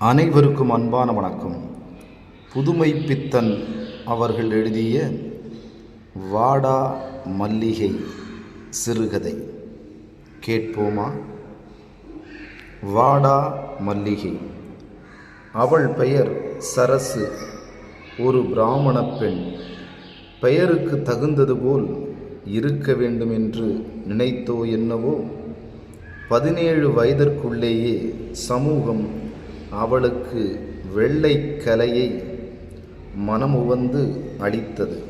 அனைவருக்கும் அன்பான வணக்கம். புதுமை பித்தன் அவர்கள் எழுதிய வாடா மல்லிகை சிறுகதை. கேட்போமா? வாடா மல்லிகை. அவள் பெயர் சரசு. ஒரு பிராமணப் பெண். பெயருக்கு தகுந்தது போல் இருக்க வேண்டும் என்று நினைத்தோ என்னவோ? பதினேழு வயதிற்குள்ளேயே சமூகம் அவளுக்கு வெள்ளை கலையை மனமுவந்து அளித்தது.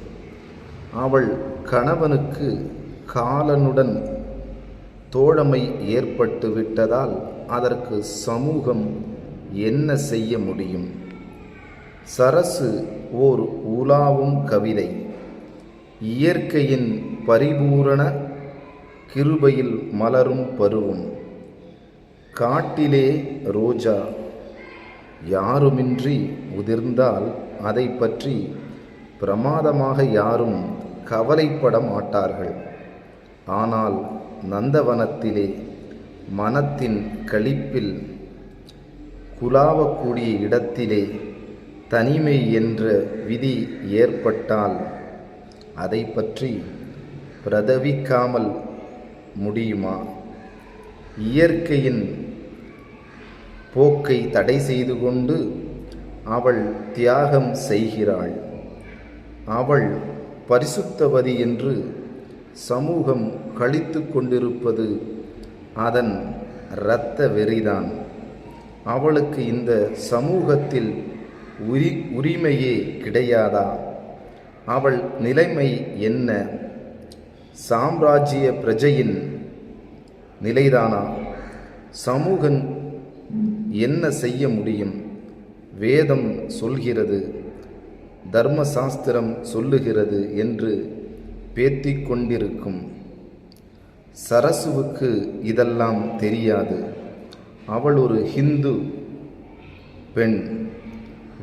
அவள் கணவனுக்கு காலனுடன் தோழமை ஏற்பட்டு விட்டதால் அதற்கு சமூகம் என்ன செய்ய முடியும்? சரசு ஓர் உலாவும் கவிதை. இயற்கையின் பரிபூரண கிருபையில் மலரும் பருவம். காட்டிலே ரோஜா யாருமின்றி உதிர்ந்தால் அதை பற்றி பிரமாதமாக யாரும் கவலைப்பட மாட்டார்கள். ஆனால் நந்தவனத்திலே மனத்தின் களிப்பில் குலாவக்கூடிய இடத்திலே தனிமை என்ற விதி ஏற்பட்டால் அதை பற்றி பிரதவிக்காமல் முடியுமா? இயற்கையின் போக்கை தடை செய்து கொண்டு அவள் தியாகம் செய்கிறாள். அவள் பரிசுத்தவதி என்று சமூகம் கழித்து கொண்டிருப்பது அதன் இரத்த வெறிதான். அவளுக்கு இந்த சமூகத்தில் உரி உரிமையே கிடையாதா? அவள் நிலைமை என்ன? சாம்ராஜ்ய பிரஜையின் நிலைதானா? சமூகன் என்ன செய்ய முடியும்? வேதம் சொல்கிறது தர்மசாஸ்திரம் சொல்லுகிறது என்று பேத்திக் கொண்டிருக்கும். சரசுவுக்கு இதெல்லாம் தெரியாது. அவள் ஒரு ஹிந்து பெண்.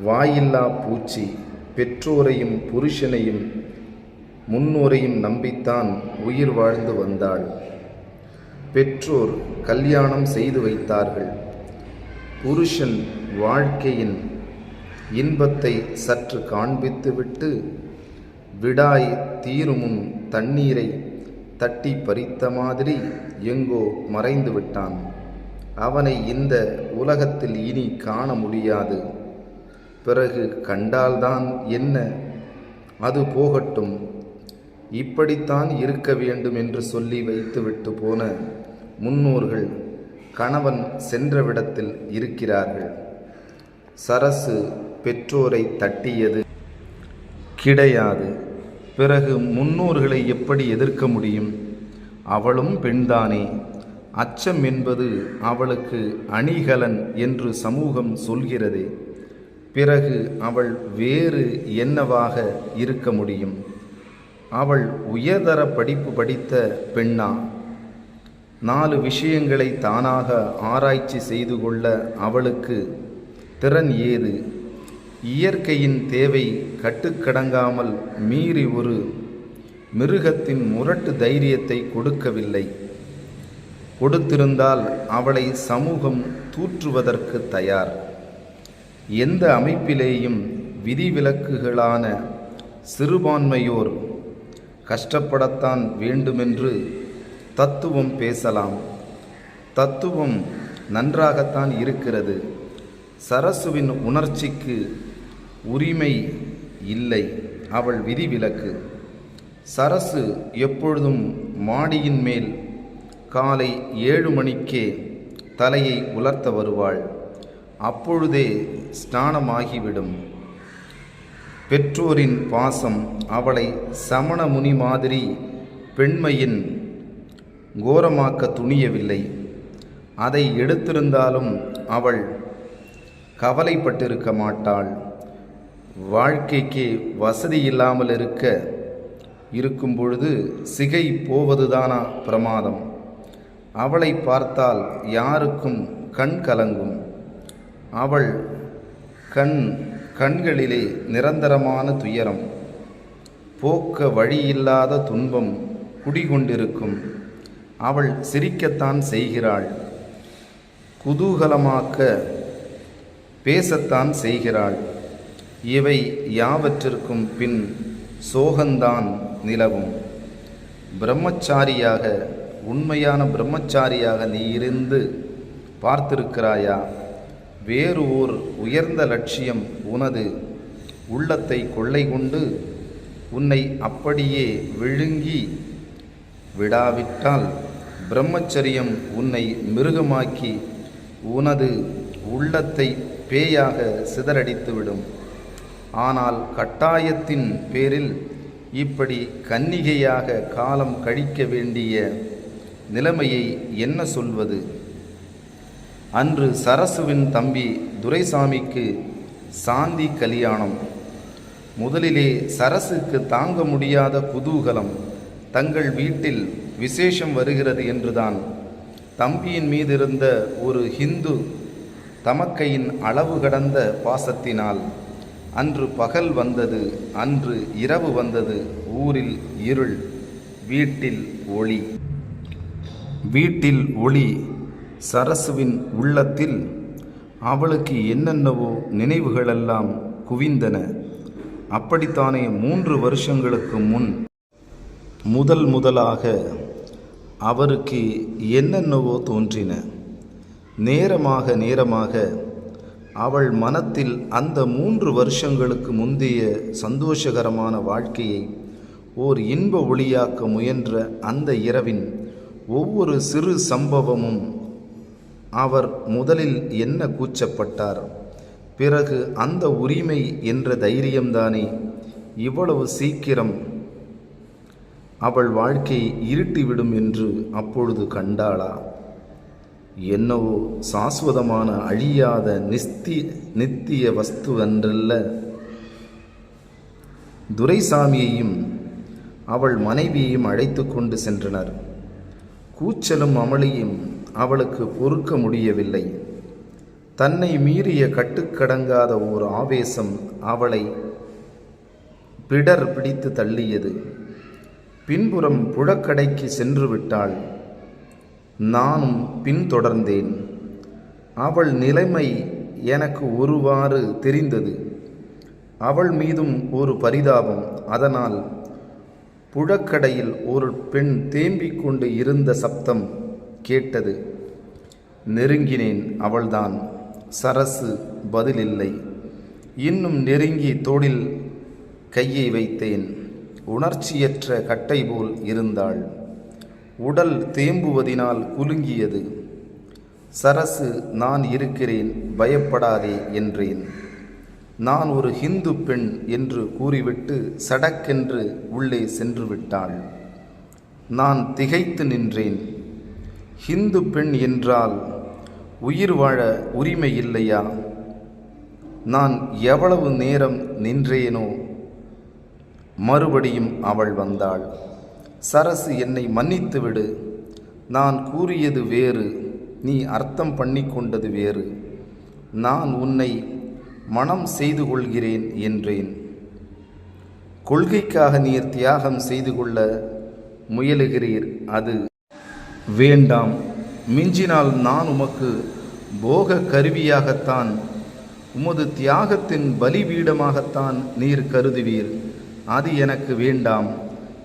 வாயில்லா பூச்சி பெற்றோரையும் புருஷனையும் முன்னோரையும் நம்பித்தான் உயிர் வாழ்ந்து வந்தாள். பெற்றோர் கல்யாணம் செய்து வைத்தார்கள். புருஷன் வாழ்க்கையின் இன்பத்தை சற்று காண்பித்துவிட்டு விடாய் தீருமுன் தண்ணீரை தட்டி பறித்த மாதிரி எங்கோ மறைந்து விட்டான். அவனை இந்த உலகத்தில் இனி காண முடியாது. பிறகு கண்டால்தான் என்ன? அது போகட்டும். இப்படித்தான் இருக்க வேண்டும் என்று சொல்லி வைத்துவிட்டு போன முன்னோர்கள் கணவன் சென்றவிடத்தில் இருக்கிறார்கள். சரசு பெற்றோரை தட்டியது. கிடையாது. பிறகு முன்னோர்களை எப்படி எதிர்க்க முடியும்? அவளும் பெண்தானே. அச்சம் என்பது அவளுக்கு அணிகலன் என்று சமூகம் சொல்கிறதே. பிறகு அவள் வேறு என்னவாக இருக்க முடியும்? அவள் உயர்தர படிப்பு படித்த பெண்ணா? நாலு விஷயங்களை தானாக ஆராய்ச்சி செய்து கொள்ள அவளுக்கு திறன் ஏது? இயற்கையின் தேவை கட்டுக்கடங்காமல் மீறி ஒரு மிருகத்தின் முரட்டு தைரியத்தை கொடுக்கவில்லை. கொடுத்திருந்தால் அவளை சமூகம் தூற்றுவதற்கு தயார். எந்த அமைப்பிலேயும் விதிவிலக்குகளான சிறுபான்மையோர் கஷ்டப்படத்தான் வேண்டுமென்று தத்துவம் பேசலாம். தத்துவம் நன்றாகத்தான் இருக்கிறது. சரசுவின் உணர்ச்சிக்கு உரிமை இல்லை. அவள் விதிவிலக்கு. சரசு எப்பொழுதும் மாடியின் மேல் காலை ஏழு மணிக்கே தலையை உலர்த்த வருவாள். அப்பொழுதே ஸ்நானமாகிவிடும். பெற்றோரின் பாசம் அவளை சமண முனி மாதிரி பெண்மையின் கோரமாக்க துணியவில்லை. அதை எடுத்திருந்தாலும் அவள் கவலைப்பட்டிருக்க மாட்டாள். வாழ்க்கைக்கு வசதி இல்லாமல் இருக்க இருக்கும் பொழுது சிகை போவதுதானா பிரமாதம். அவளை பார்த்தால் யாருக்கும் கண் கலங்கும். அவள் கண் கண்களிலே நிரந்தரமான துயரம். போக்க வழியில்லாத துன்பம் குடிகொண்டிருக்கும். அவள் சிரிக்கத்தான் செய்கிறாள். குதூகலமாக்க பேசத்தான் செய்கிறாள். இவை யாவற்றிற்கும் பின் சோகந்தான் நிலவும். பிரம்மச்சாரியாக உண்மையான பிரம்மச்சாரியாக நீ இருந்து பார்த்திருக்கிறாயா? வேறு ஓர் உயர்ந்த லட்சியம் உனது. உள்ளத்தை கொள்ளை கொண்டு உன்னை அப்படியே விழுங்கி விடாவிட்டால் பிரம்மச்சரியம் உன்னை மிருகமாக்கி உனது உள்ளத்தை பேயாக சிதறடித்துவிடும். ஆனால் கட்டாயத்தின் பேரில் இப்படி கன்னிகையாக காலம் கழிக்க வேண்டிய நிலைமையை என்ன சொல்வது? அன்று சரசுவின் தம்பி துரைசாமிக்கு சாந்தி கல்யாணம். முதலிலே சரசுக்கு தாங்க முடியாத குதூகலம். தங்கள் வீட்டில் விசேஷம் வருகிறது என்றுதான். தம்பியின் மீதிருந்த ஒரு ஹிந்து தமக்கையின் அளவு கடந்த பாசத்தினால் அன்று பகல் வந்தது அன்று இரவு வந்தது ஊரில் இருள் வீட்டில் ஒளி. வீட்டில் ஒளி சரசுவின் உள்ளத்தில் அவளுக்கு என்னென்னவோ நினைவுகளெல்லாம் குவிந்தன. அப்படித்தானே மூன்று வருஷங்களுக்கு முன் முதல் முதலாக அவருக்கு என்னென்னவோ தோன்றின. நேரமாக நேரமாக அவள் மனத்தில் அந்த மூன்று வருஷங்களுக்கு முந்தைய சந்தோஷகரமான வாழ்க்கையை ஓர் இன்ப ஒளியாக்க முயன்ற அந்த இரவின் ஒவ்வொரு சிறு சம்பவமும் அவர் முதலில் என்ன கூச்சப்பட்டார்? பிறகு அந்த உரிமை என்ற தைரியம்தானே இவ்வளவு சீக்கிரம் அவள் வாழ்க்கை இருட்டிவிடும் என்று அப்பொழுது கண்டாளா? என்னவோ சாஸ்வதமான அழியாத நிஸ்தி நித்திய வஸ்துவன்றல்ல. துரைசாமியையும் அவள் மனைவியையும் அழைத்து கொண்டு சென்றனர். கூச்சலும் அமளியும் அவளுக்கு பொறுக்க முடியவில்லை. தன்னை மீறிய கட்டுக்கடங்காத ஓர் ஆவேசம் அவளை பிடர் பிடித்து தள்ளியது. பின்புறம் புழக்கடைக்கு சென்று விட்டாள் நானும் பின்தொடர்ந்தேன். அவள் நிலைமை எனக்கு ஒருவாறு தெரிந்தது. அவள் மீதும் ஒரு பரிதாபம். அதனால் புழக்கடையில் ஒரு பெண் தேம்பிக் கொண்டு இருந்த சப்தம் கேட்டது. நெருங்கினேன் அவள்தான். சரசு பதிலில்லை. இன்னும் நெருங்கி தோளில் கையை வைத்தேன். உணர்ச்சியற்ற கட்டை போல் இருந்தாள். உடல் தேம்புவதினால் குலுங்கியது. சரசு நான் இருக்கிறேன் பயப்படாதே என்றேன். நான் ஒரு ஹிந்து பெண் என்று கூறிவிட்டு சடக்கென்று உள்ளே சென்று விட்டாள் நான் திகைத்து நின்றேன். ஹிந்து பெண் என்றால் உயிர் வாழ உரிமை இல்லையா? நான் எவ்வளவு நேரம் நின்றேனோ மறுபடியும் அவள் வந்தாள். சரசு என்னை மன்னித்துவிடு நான் கூறியது வேறு. நீ அர்த்தம் பண்ணி கொண்டது வேறு. நான் உன்னை மனம் செய்து கொள்கிறேன் என்றேன். கொள்கைக்காக நீர் தியாகம் செய்து கொள்ள முயலுகிறீர். அது வேண்டாம். மிஞ்சினால் நான் உமக்கு போக கருவியாகத்தான். உமது தியாகத்தின் பலிபீடமாகத்தான் நீர் கருதுவீர். அது எனக்கு வேண்டாம்.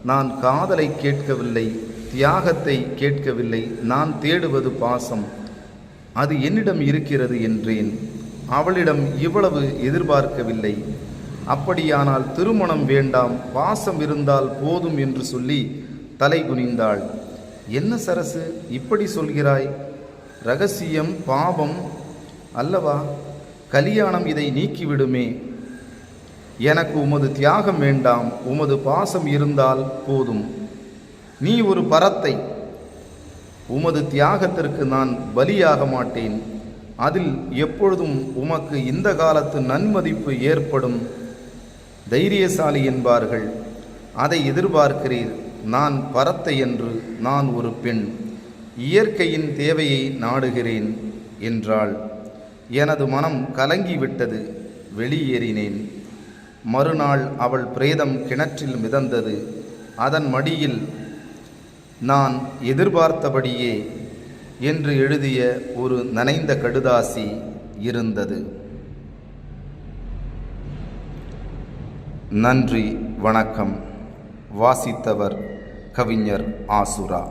நான் காதலை கேட்கவில்லை தியாகத்தை கேட்கவில்லை நான் தேடுவது பாசம். அது என்னிடம் இருக்கிறது என்றேன். அவளிடம் இவ்வளவு எதிர்பார்க்கவில்லை. அப்படியானால் திருமணம் வேண்டாம் பாசம் இருந்தால் போதும் என்று சொல்லி தலை குனிந்தாள். என்ன சரசு இப்படி சொல்கிறாய்? ரகசியம் பாவம் அல்லவா? கலியாணம் இதை நீக்கிவிடுமே. எனக்கு உமது தியாகம் வேண்டாம் உமது பாசம் இருந்தால் போதும். நீ ஒரு பரத்தை உமது தியாகத்திற்கு நான் பலியாக மாட்டேன். அதில் எப்பொழுதும் உமக்கு இந்த காலத்து நன்மதிப்பு ஏற்படும். தைரியசாலி என்பார்கள் அதை எதிர்பார்க்கிறீர். நான் பரத்தை என்று நான் ஒரு பெண் இயற்கையின் தேவையை நாடுகிறேன் என்றாள். எனது மனம் கலங்கிவிட்டது வெளியேறினேன். மறுநாள் அவள் பிரேதம் கிணற்றில் மிதந்தது. அதன் மடியில் நான் எதிர்பார்த்தபடியே என்று எழுதிய ஒரு நனைந்த கடுதாசி இருந்தது. நன்றி வணக்கம். வாசித்தவர் கவிஞர் ஆசுரா.